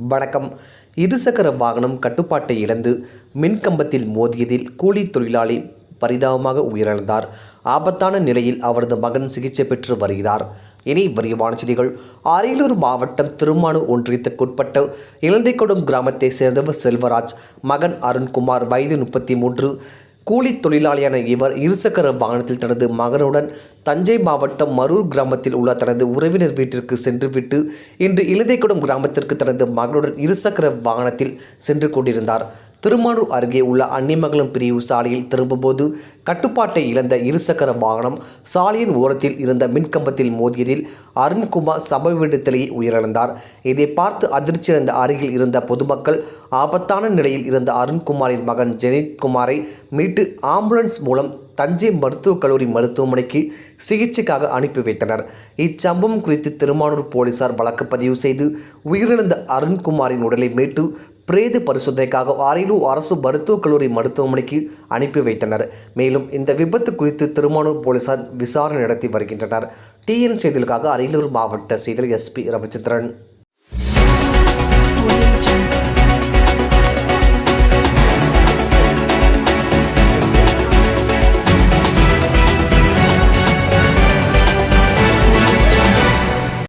வணக்கம். இருசக்கர வாகனம் கட்டுப்பாட்டை இழந்து மின்கம்பத்தில் மோதியதில் கூலி தொழிலாளி பரிதாபமாக உயிரிழந்தார். ஆபத்தான நிலையில் அவரது மகன் சிகிச்சை பெற்று வருகிறார். இனி விரிவான செய்திகள். அரியலூர் மாவட்டம் திருமானு ஒன்றியத்துக்குட்பட்ட இலந்தைக்கொடும் கிராமத்தைச் சேர்ந்தவர் செல்வராஜ் மகன் அருண்குமார் வயது முப்பத்தி மூன்று கூலி தொழிலாளியான இவர் இருசக்கர வாகனத்தில் தனது மகனுடன் தஞ்சை மாவட்டம் மரூர் கிராமத்தில் உள்ள தனது உறவினர் வீட்டிற்கு சென்றுவிட்டு இன்று இலந்தைக்குடம் கிராமத்திற்கு தனது மகனுடன் இருசக்கர வாகனத்தில் சென்று கொண்டிருந்தார். திருமானூர் அருகே உள்ள அன்னிமங்கலம் பிரிவு சாலையில் திரும்பும்போது கட்டுப்பாட்டை இழந்த இருசக்கர வாகனம் சாலையின் ஓரத்தில் இருந்த மின்கம்பத்தில் மோதியதில் அருண்குமார் சம்பவத்திலேயே உயிரிழந்தார். இதை பார்த்து அதிர்ச்சியடைந்த அருகில் இருந்த பொதுமக்கள் ஆபத்தான நிலையில் இருந்த அருண்குமாரின் மகன் ஜெனித்குமாரை மீட்டு ஆம்புலன்ஸ் மூலம் தஞ்சை மருத்துவக் கல்லூரி மருத்துவமனைக்கு சிகிச்சைக்காக அனுப்பி வைத்தனர். இச்சம்பவம் குறித்து திருமானூர் போலீசார் வழக்கு பதிவு செய்து உயிரிழந்த அருண்குமாரின் உடலை மீட்டு பிரேத பரிசோதனைக்காக அரியலூர் அரசு மருத்துவக் கல்லூரி மருத்துவமனைக்கு அனுப்பி வைத்தனர். மேலும் இந்த விபத்து குறித்து திருமானூர் போலீசார் விசாரணை நடத்தி வருகின்றனர். டிஎன் செய்திகளுக்காக அரியலூர் மாவட்ட செய்தியில் எஸ்பி ரவிச்சந்திரன்.